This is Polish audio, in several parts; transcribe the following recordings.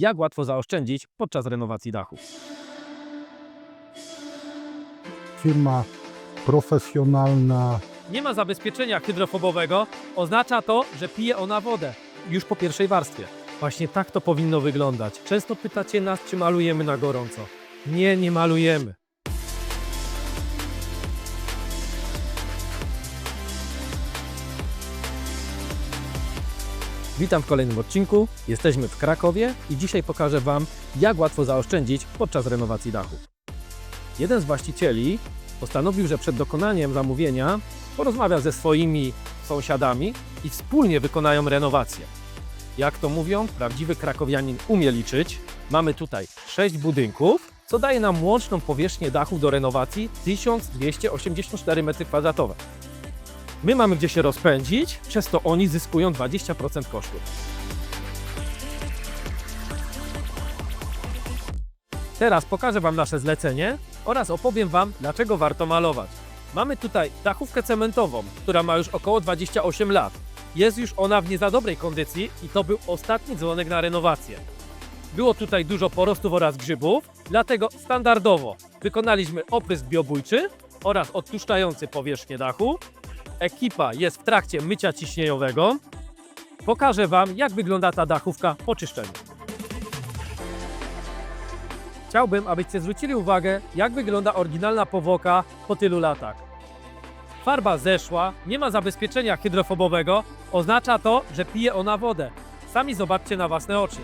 jak łatwo zaoszczędzić podczas renowacji dachu. Firma profesjonalna, Nie ma zabezpieczenia hydrofobowego, oznacza to, że pije ona wodę już po pierwszej warstwie. Właśnie tak to powinno wyglądać. Często pytacie nas, czy malujemy na gorąco. Nie, nie malujemy. Witam w kolejnym odcinku. Jesteśmy w Krakowie i dzisiaj pokażę Wam, jak łatwo zaoszczędzić podczas renowacji dachu. Jeden z właścicieli postanowił, że przed dokonaniem zamówienia porozmawia ze swoimi sąsiadami i wspólnie wykonają renowację. Jak to mówią, prawdziwy krakowianin umie liczyć. Mamy tutaj 6 budynków, co daje nam łączną powierzchnię dachu do renowacji 1284 m2. My mamy gdzie się rozpędzić, przez to oni zyskują 20% kosztów. Teraz pokażę Wam nasze zlecenie oraz opowiem Wam, dlaczego warto malować. Mamy tutaj dachówkę cementową, która ma już około 28 lat. Jest już ona w nie za dobrej kondycji i to był ostatni dzwonek na renowację. Było tutaj dużo porostów oraz grzybów, dlatego standardowo wykonaliśmy oprysk biobójczy oraz odtłuszczający powierzchnię dachu. Ekipa jest w trakcie mycia ciśnieniowego. Pokażę Wam, jak wygląda ta dachówka po czyszczeniu. Chciałbym, abyście zwrócili uwagę, jak wygląda oryginalna powłoka po tylu latach. Farba zeszła, nie ma zabezpieczenia hydrofobowego, oznacza to, że pije ona wodę. Sami zobaczcie na własne oczy.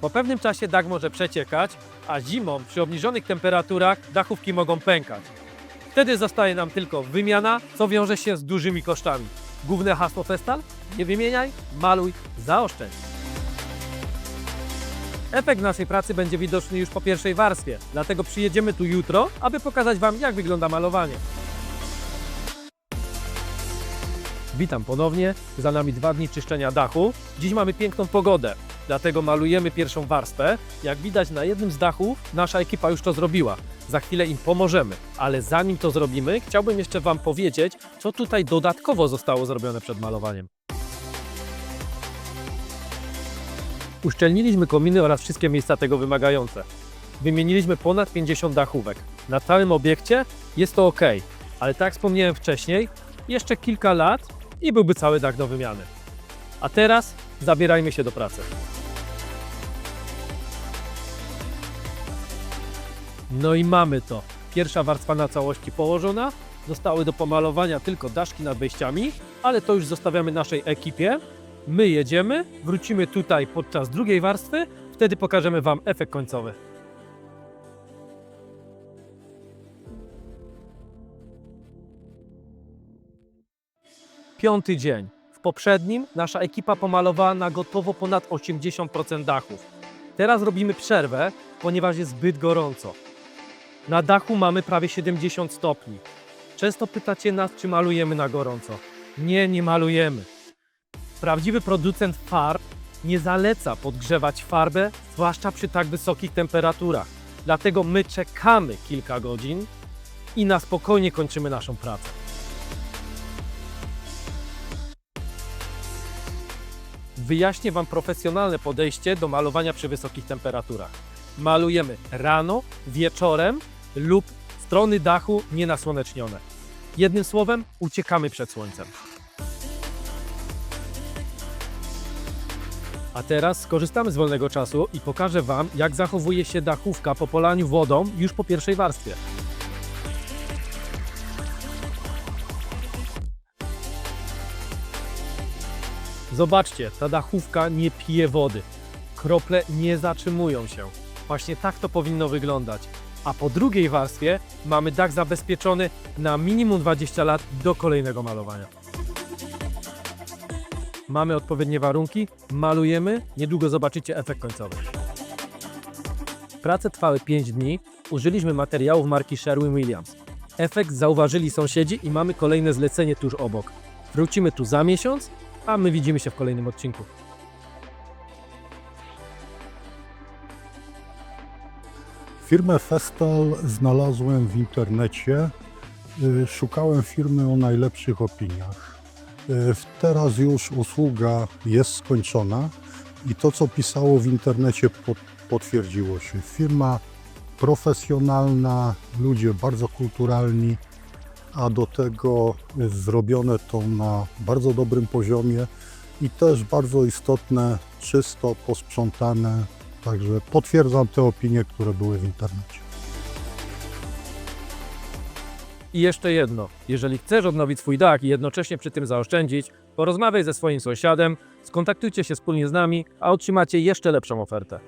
Po pewnym czasie dach może przeciekać, a zimą przy obniżonych temperaturach dachówki mogą pękać. Wtedy zostaje nam tylko wymiana, co wiąże się z dużymi kosztami. Główne hasło Festal? Nie wymieniaj, maluj, zaoszczędź. Efekt naszej pracy będzie widoczny już po pierwszej warstwie, dlatego przyjedziemy tu jutro, aby pokazać Wam, jak wygląda malowanie. Witam ponownie, za nami dwa dni czyszczenia dachu. Dziś mamy piękną pogodę, dlatego malujemy pierwszą warstwę. Jak widać na jednym z dachów, nasza ekipa już to zrobiła. Za chwilę im pomożemy, ale zanim to zrobimy, chciałbym jeszcze Wam powiedzieć, co tutaj dodatkowo zostało zrobione przed malowaniem. Uszczelniliśmy kominy oraz wszystkie miejsca tego wymagające. Wymieniliśmy ponad 50 dachówek. Na całym obiekcie jest to ok, ale tak wspomniałem wcześniej, jeszcze kilka lat i byłby cały dach do wymiany. A teraz zabierajmy się do pracy. No i mamy to. Pierwsza warstwa na całości położona. Zostały do pomalowania tylko daszki nad wejściami, ale to już zostawiamy naszej ekipie. My jedziemy, wrócimy tutaj podczas drugiej warstwy, wtedy pokażemy Wam efekt końcowy. Piąty dzień. W poprzednim nasza ekipa pomalowała na gotowo ponad 80% dachów. Teraz robimy przerwę, ponieważ jest zbyt gorąco. Na dachu mamy prawie 70 stopni. Często pytacie nas, czy malujemy na gorąco. Nie, nie malujemy. Prawdziwy producent farb nie zaleca podgrzewać farbę, zwłaszcza przy tak wysokich temperaturach. Dlatego my czekamy kilka godzin i na spokojnie kończymy naszą pracę. Wyjaśnię Wam profesjonalne podejście do malowania przy wysokich temperaturach. Malujemy rano, wieczorem lub strony dachu nienasłonecznione. Jednym słowem, uciekamy przed słońcem. A teraz skorzystamy z wolnego czasu i pokażę Wam, jak zachowuje się dachówka po polaniu wodą już po pierwszej warstwie. Zobaczcie, ta dachówka nie pije wody. Krople nie zatrzymują się. Właśnie tak to powinno wyglądać. A po drugiej warstwie mamy dach zabezpieczony na minimum 20 lat do kolejnego malowania. Mamy odpowiednie warunki, malujemy, niedługo zobaczycie efekt końcowy. Prace trwały 5 dni, użyliśmy materiałów marki Sherwin-Williams. Efekt zauważyli sąsiedzi i mamy kolejne zlecenie tuż obok. Wrócimy tu za miesiąc, a my widzimy się w kolejnym odcinku. Firmę Festal znalazłem w internecie. Y, Szukałem firmy o najlepszych opiniach. E, Teraz już usługa jest skończona i to, co pisało w internecie, pot- potwierdziło się. Firma profesjonalna, ludzie bardzo kulturalni, a do tego zrobione to na bardzo dobrym poziomie i też bardzo istotne, czysto posprzątane. Także potwierdzam te opinie, które były w internecie. I jeszcze jedno. Jeżeli chcesz odnowić swój dach i jednocześnie przy tym zaoszczędzić, porozmawiaj ze swoim sąsiadem, skontaktujcie się wspólnie z nami, a otrzymacie jeszcze lepszą ofertę.